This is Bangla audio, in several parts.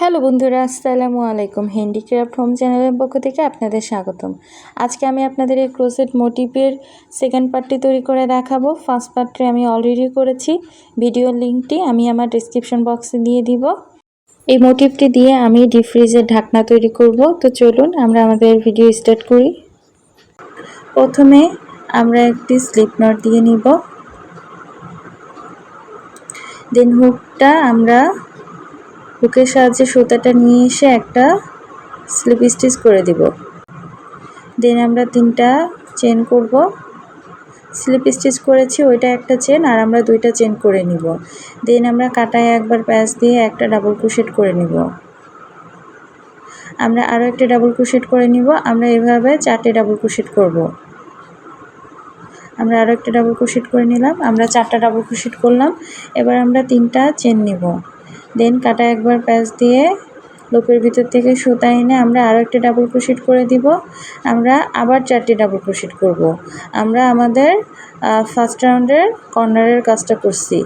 হ্যালো বন্ধুরা, আসসালামু আলাইকুম। হ্যান্ডিক্রাফট হোম চ্যানেলের পক্ষ থেকে আপনাদের স্বাগতম। আজকে আমি আপনাদের এই ক্রোসেট মোটিভের সেকেন্ড পার্টটি তৈরি করে দেখাবো। ফার্স্ট পার্টটি আমি অলরেডি করেছি। ভিডিওর লিঙ্কটি আমি আমার ডিসক্রিপশন বক্সে দিয়ে দিব। এই মোটিভটি দিয়ে আমি ডিপ ফ্রিজের ঢাকনা তৈরি করব। তো চলুন আমরা আমাদের ভিডিও স্টার্ট করি। প্রথমে আমরা একটি স্লিপ নট দিয়ে নিব। দেন হুকটা আমরা হুকের সাহায্যে সুতাটা নিয়ে এসে একটা স্লিপ স্টিচ করে দিব। দেন আমরা তিনটা চেন করব। স্লিপ স্টিচ করেছি, ওইটা একটা চেন, আর আমরা দুইটা চেন করে নিব। দেন আমরা কাটায় একবার প্যাচ দিয়ে একটা ডাবল ক্রোশেট করে নিব। আমরা আরও একটা ডাবল ক্রোশেট করে নিব। আমরা এভাবে চারটে ডাবল ক্রোশেট করব। আমরা আরও একটা ডাবল ক্রোশেট করে নিলাম। আমরা চারটা ডাবল ক্রোশেট করলাম। এবার আমরা তিনটা চেন নিব। দেন কাটা একবার প্যাচ দিয়ে লোপের ভিতর থেকে সুতা এনে আমরা আরও একটা ডাবল ক্রোশেট করে দিব। আমরা আবার চারটি ডাবল ক্রোশেট করব। আমরা আমাদের ফার্স্ট রাউন্ডের কর্নারের কাজটা করছি।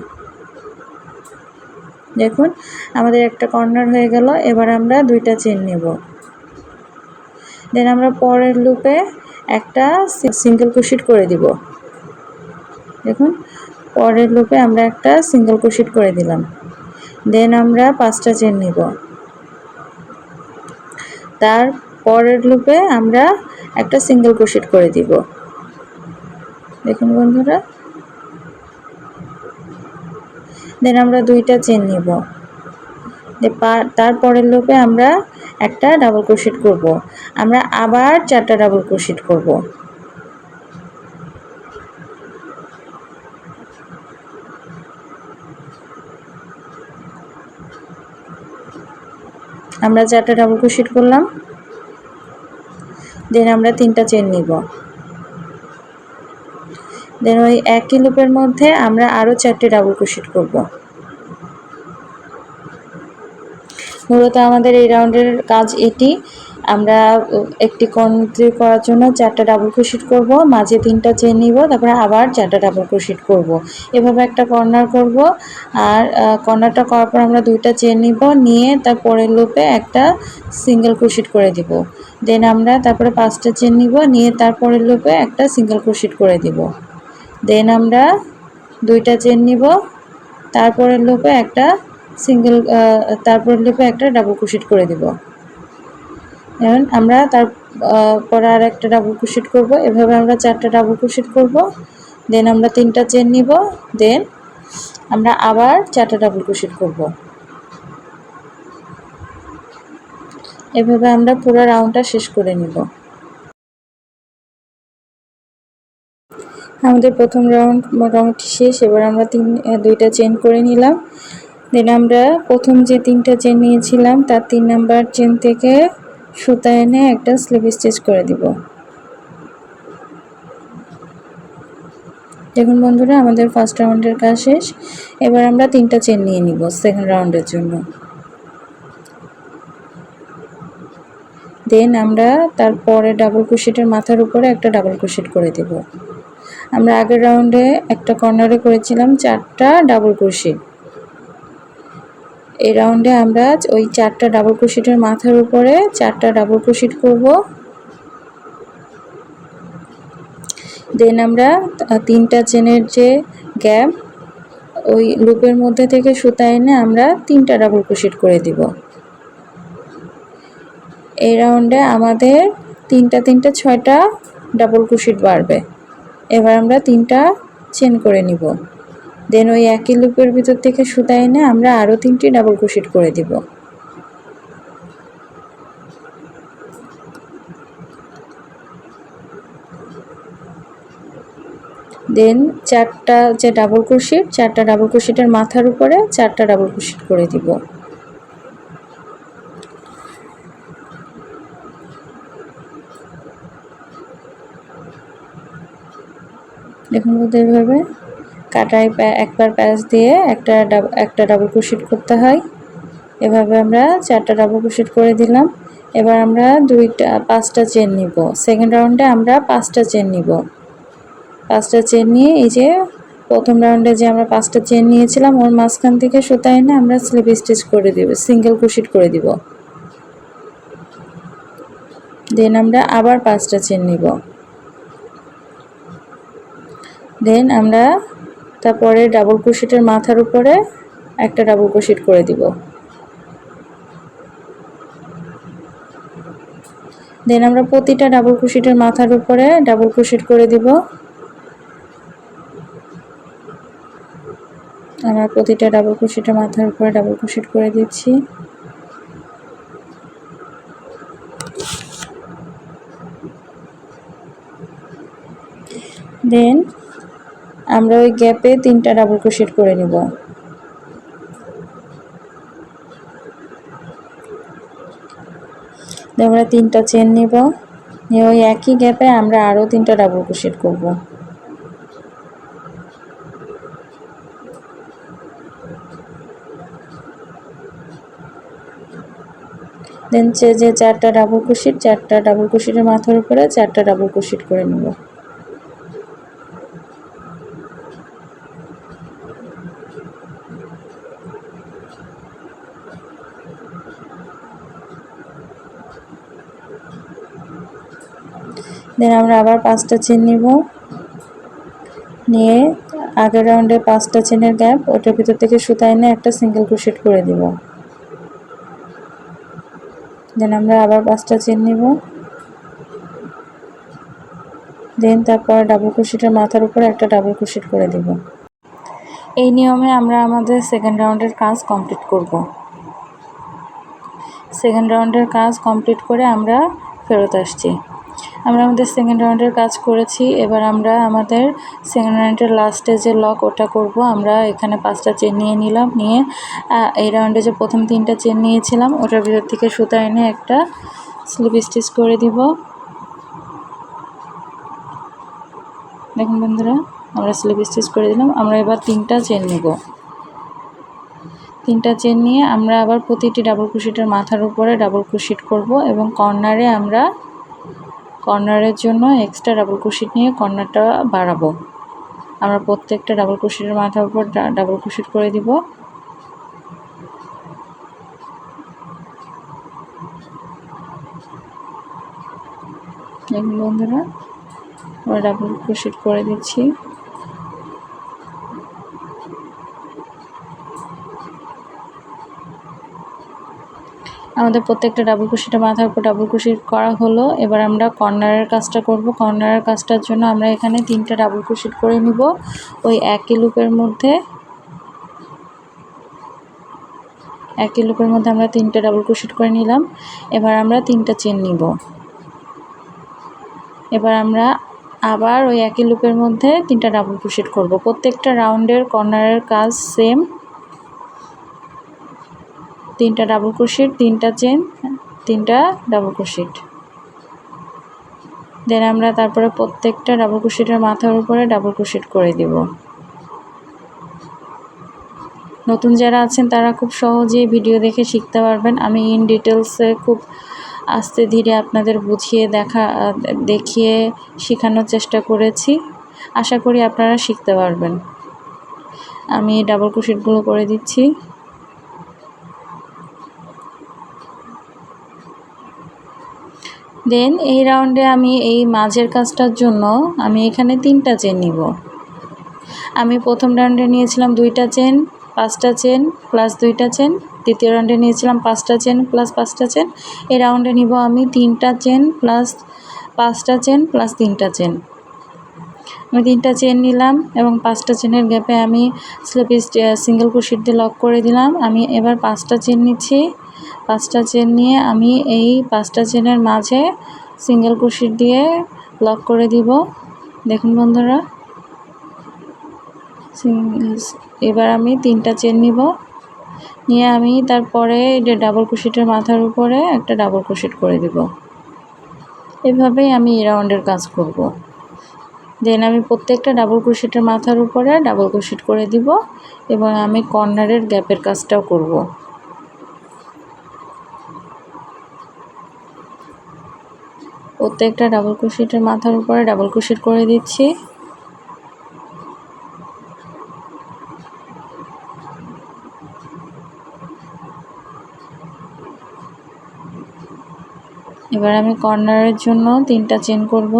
দেখুন, আমাদের একটা কর্নার হয়ে গেল, এবার আমরা দুইটা চেন নেব। দেন আমরা পরের লুপে একটা সিঙ্গেল ক্রোশেট করে দিব। দেখুন, পরের লুপে আমরা একটা সিঙ্গেল ক্রোশেট করে দিলাম। দেন আমরা পাঁচটা চেন নিব। তার পরের লুপে আমরা একটা সিঙ্গেল ক্রোশেট করে দিব। দেখুন বন্ধুরা। দেন আমরা দুইটা চেন নিব। তার পরের লুপে আমরা একটা ডাবল ক্রোশেট করব। আমরা আবার চারটা ডাবল ক্রোশেট করব। আমরা চারটা ডাবল ক্রোশেট করলাম। দেন আমরা তিনটা চেন নিব। দেন ওই একই লুপের মধ্যে আমরা আরও চারটে ডাবল ক্রোশেট করব। মূলত আমাদের এই রাউন্ডের কাজ এটি। আমরা একটি কোণ করার জন্য চারটা ডাবল ক্রোশেট করব, মাঝে তিনটা চেন নিব, তারপরে আবার চারটা ডাবল ক্রোশেট করব। এভাবে একটা কর্নার করব, আর কর্নারটা করার পর আমরা দুইটা চেন নিব, নিয়ে তার পরের লুপে একটা সিঙ্গেল ক্রোশেট করে দিব। দেন আমরা তারপরে পাঁচটা চেন নিব, নিয়ে তারপরের লুপে একটা সিঙ্গেল ক্রোশেট করে দিব। দেন আমরা দুইটা চেন নিব তারপরের লুপে একটা সিঙ্গেল তারপরের লুপে একটা ডাবল ক্রোশেট করে দিব। এখন আমরা তারপরে আর একটা ডাবল ক্রোশেট করব। এভাবে আমরা চারটা ডাবল ক্রোশেট করব। দেন আমরা তিনটা চেন নিব। দেন আমরা আবার চারটা ডাবল ক্রোশেট করব। এভাবে আমরা পুরো রাউন্ডটা শেষ করে নিব। আমাদের প্রথম রাউন্ড মোটামুটি শেষ। এবার আমরা তিন দুইটা চেন করে নিলাম। দেন আমরা প্রথম যে তিনটা চেন নিয়েছিলাম, তার তিন নাম্বার চেন থেকে সুতা এনে একটা স্লিপ স্টিচ করে দিব। দেখুন বন্ধুরা, আমাদের ফার্স্ট রাউন্ডের কাজ শেষ। এবার আমরা তিনটা চেন নিয়ে নিব সেকেন্ড রাউন্ডের জন্য। দেন আমরা তারপরে ডাবল ক্রোশেটের মাথার উপরে একটা ডাবল ক্রোশেট করে দেব। আমরা আগের রাউন্ডে একটা কর্নারে করেছিলাম চারটা ডাবল ক্রোশেট। এই রাউন্ডে আমরা ওই চারটা ডাবল ক্রোশেটের মাথার উপরে চারটা ডাবল ক্রোশেট করব। দেন আমরা তিনটা চেনের যে গ্যাপ ওই লুপের মধ্যে থেকে সুতা এনে আমরা তিনটা ডাবল ক্রোশেট করে দিব। এই রাউন্ডে আমাদের তিনটা তিনটা, ছয়টা ডাবল ক্রোশেট বাড়বে। এবার আমরা তিনটা চেন করে নিব। দেন ওই একই লুপের ভিতর থেকে সুতা এনে আমরা আরও তিনটি ডাবল ক্রোশেট করে দিব। দেন চারটা যে ডাবল ক্রোশেট, চারটা ডাবল ক্রোশেটের মাথার উপরে চারটা ডাবল ক্রোশেট করে দিব। দেখুন বলতে কাটায় একবার প্যাচ দিয়ে একটা একটা ডাবল ক্রোশেট করতে হয়। এভাবে আমরা চারটা ডাবল ক্রোশেট করে দিলাম। এবার আমরা দুইটা, পাঁচটা চেন নিব। সেকেন্ড রাউন্ডে আমরা পাঁচটা চেন নিব। পাঁচটা চেন নিয়ে এই যে প্রথম রাউন্ডে যে আমরা পাঁচটা চেন নিয়েছিলাম, ওর মাঝখান থেকে সুতা এনে আমরা স্লিপ স্টিচ করে দিব সিঙ্গেল কুশিট করে দিব। দেন আমরা আবার পাঁচটা চেন নিব। দেন আমরা তারপরে ডাবল কুশিটের মাথার উপরে একটা ডাবল কুশিট করে দিব। দেন আমরা প্রতিটা ডাবল কুশিটের মাথার উপরে ডাবল কুশিট করে দিব। আমরা প্রতিটা ডাবল কুশিটের মাথার উপরে ডাবল কুশিট করে দিচ্ছি। দেন আমরা ওই গ্যাপে তিনটা ডাবল ক্রোশেট করে নিব। আমরা তিনটা চেন নিব। নিয়ে ওই একই গ্যাপে আমরা আরও তিনটা ডাবল ক্রোশেট করব। দেন যে চারটা ডাবল ক্রোশেট চারটা ডাবল ক্রোশেটের মাথার উপরে চারটা ডাবল ক্রোশেট করে নেব। দেন আমরা আবার পাঁচটা চেন নিব। নিয়ে আগের রাউন্ডে পাঁচটা চেনের গ্যাপ ওটার ভিতর থেকে সুতা এনে একটা সিঙ্গেল ক্রোশেট করে দিব। দেন আমরা আবার পাঁচটা চেন নিব। দেন তারপর ডাবল ক্রোশেটের মাথার উপরে একটা ডাবল ক্রোশেট করে দিব। এই নিয়মে আমরা আমাদের সেকেন্ড রাউন্ডের কাজ কমপ্লিট করব। সেকেন্ড রাউন্ডের কাজ কমপ্লিট করে আমরা ফেরত আসছি। আমরা আমাদের সেকেন্ড রাউন্ডের কাজ করেছি। এবার আমরা আমাদের সেকেন্ড রাউন্ডের লাস্টে যে লক ওটা করব। আমরা এখানে পাঁচটা চেন নিয়ে নিলাম, নিয়ে এই রাউন্ডে যে প্রথম তিনটা চেন নিয়েছিলাম, ওটার ভিতর থেকে সুতা এনে একটা স্লিপ স্টিচ করে দিব। দেখুন বন্ধুরা, আমরা স্লিপ স্টিচ করে দিলাম। আমরা এবার তিনটা চেন নেব। তিনটা চেন নিয়ে আমরা আবার প্রতিটি ডাবল ক্রুশিটের মাথার উপরে ডাবল ক্রুশিট করব এবং কর্নারে আমরা কর্নারের জন্য এক্সট্রা ডাবল কুশিট নিয়ে কর্নারটা বাড়াবো। আমরা প্রত্যেকটা ডাবল ক্রোশিটের মাথার উপর ডাবল কুশিট করে দিব। বন্ধুরা, আমরা ডাবল কুশিট করে দিচ্ছি। আমাদের প্রত্যেকটা ডাবল কুশিটা মাথার উপর ডাবল কুশি করা হলো। এবার আমরা কর্নারের কাজটা করব। কর্নারের কাজটার জন্য আমরা এখানে তিনটা ডাবল কুশিট করে নিব। ওই একই লুপের মধ্যে একই লুপের মধ্যে আমরা তিনটা ডাবল কুশিট করে নিলাম। এবার আমরা তিনটা চেন নিব। এবার আমরা আবার ওই একই লুপের মধ্যে তিনটা ডাবল কুশিট করব। প্রত্যেকটা রাউন্ডের কর্নারের কাজ সেম তিনটা ডাবল ক্রোশেট তিনটা চেন তিনটা ডাবল ক্রোশেট দেন আমরা তারপরে প্রত্যেকটা ডাবল ক্রোশেটের মাথার উপরে ডাবল ক্রোশেট করে দিব। নতুন যারা আছেন, তারা খুব সহজেই ভিডিও দেখে শিখতে পারবেন। আমি ইন ডিটেলসে খুব আস্তে ধীরে আপনাদের বুঝিয়ে দেখা, দেখিয়ে শেখানোর চেষ্টা করেছি। আশা করি আপনারা শিখতে পারবেন। আমি ডাবল ক্রোশেটগুলো করে দিচ্ছি। দেন এই রাউন্ডে আমি এই মাঝের কাজটার জন্য আমি এখানে তিনটা চেন নিব। আমি প্রথম রাউন্ডে নিয়েছিলাম দুইটা চেন পাঁচটা চেন প্লাস দুইটা চেন দ্বিতীয় রাউন্ডে নিয়েছিলাম পাঁচটা চেন প্লাস পাঁচটা চেন এই রাউন্ডে নিব আমি তিনটা চেন প্লাস পাঁচটা চেন প্লাস তিনটা চেন আমি তিনটা চেন নিলাম এবং পাঁচটা চেনের গ্যাপে আমি স্লিপ সিঙ্গেল কুশিট দিয়ে লক করে দিলাম। আমি এবার পাঁচটা চেন নিচ্ছি। পাঁচটা চেন নিয়ে আমি এই পাঁচটা চেনের মাঝে সিঙ্গেল কুশিট দিয়ে লক করে দিব। দেখুন বন্ধুরা এবার আমি তিনটা চেন নিব। নিয়ে আমি তারপরে ডাবল কুশিটের মাথার উপরে একটা ডাবল কুশিট করে দিব। এভাবেই আমি এই রাউন্ডের কাজ করব। দেন আমি প্রত্যেকটা ডাবল ক্রোশেটের মাথার উপরে ডাবল ক্রোশেট করে দিব এবং আমি কর্নারের গ্যাপের কাজটাও করব। প্রত্যেকটা ডাবল কুশিটের মাথার উপরে ডাবল কুশিট করে দিচ্ছি। এবার আমি কর্নারের জন্য তিনটা চেন করব।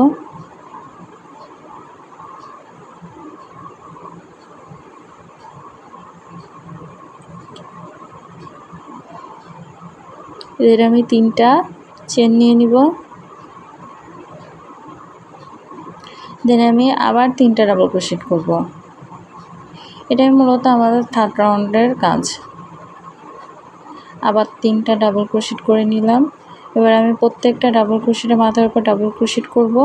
এদের আমি তিনটা চেন নিয়ে নিব। দেন আমি আবার তিনটা ডাবল ক্রোশেট করব। এটাই মূলত আমাদের থার্ড রাউন্ডের কাজ। আবার তিনটা ডাবল ক্রোশেট করে নিলাম। এবার আমি প্রত্যেকটা ডাবল ক্রোশেটের মাথার উপর ডাবল ক্রোশেট করব।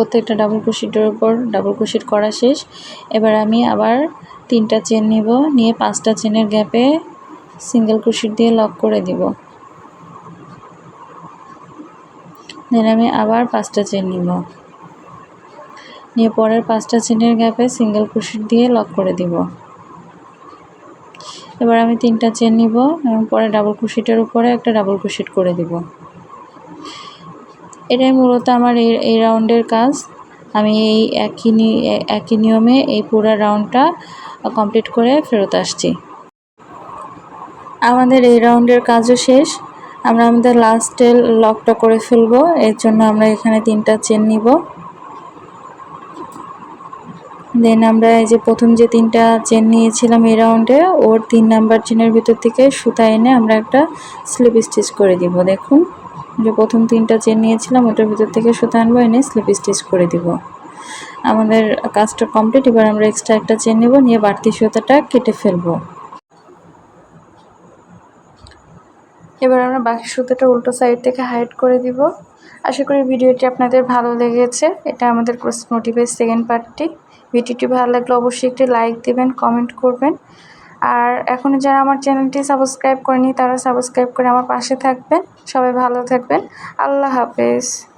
প্রত্যেকটা ডাবল ক্রোশেটের উপর ডাবল ক্রোশেট করা শেষ। এবার আমি আবার তিনটা চেন নিব, নিয়ে পাঁচটা চেনের গ্যাপে সিঙ্গেল ক্রোশেট দিয়ে লক করে দিব। দেন আমি আবার পাঁচটা চেন নিব। নিয়ে পরের পাঁচটা চেনের গ্যাপে সিঙ্গেল ক্রোশেট দিয়ে লক করে দিব। এবার আমি তিনটা চেন নিব এবং পরে ডাবল ক্রোশেটের উপরে একটা ডাবল ক্রোশেট করে দিব। এটাই মূলত আমার এই এই রাউন্ডের কাজ। আমি এই একই একই নিয়মে এই পুরো রাউন্ডটা কমপ্লিট করে ফেরত আসছি। আমাদের এই রাউন্ডের কাজও শেষ। আমরা আমাদের লাস্টের লকটা করে ফেলব। এর জন্য আমরা এখানে তিনটা চেন নিব। দেন আমরা এই যে প্রথম যে তিনটা চেন নিয়েছিলাম এই রাউন্ডে ওর তিন নাম্বার চেনের ভিতর থেকে সুতা এনে আমরা একটা স্লিপ স্টিচ করে দিব। দেখুন। যে প্রথম তিনটা চেন নিয়েছিলাম, ওটার ভিতর থেকে সুতা আনব, এনে স্লিপ স্টিচ করে দিব। আমাদের কাজটা কমপ্লিট এবার আমরা এক্সট্রা একটা চেন নেব, নিয়ে বাড়তি সুতাটা কেটে ফেলব। এবার আমরা বাকি সুতোটা উল্টো সাইড থেকে হাইড করে দিব। আশা করি ভিডিওটি আপনাদের ভালো লেগেছে। এটা আমাদের ক্রস মোটিভের সেকেন্ড পার্টটি ভিডিওটি ভালো লাগলে অবশ্যই একটি লাইক দেবেন কমেন্ট করবেন। আর এখনও যারা আমার চ্যানেলটি সাবস্ক্রাইব করেনি, তারা সাবস্ক্রাইব করে আমার পাশে থাকবেন। সবাই ভালো থাকবেন। আল্লাহ হাফেজ।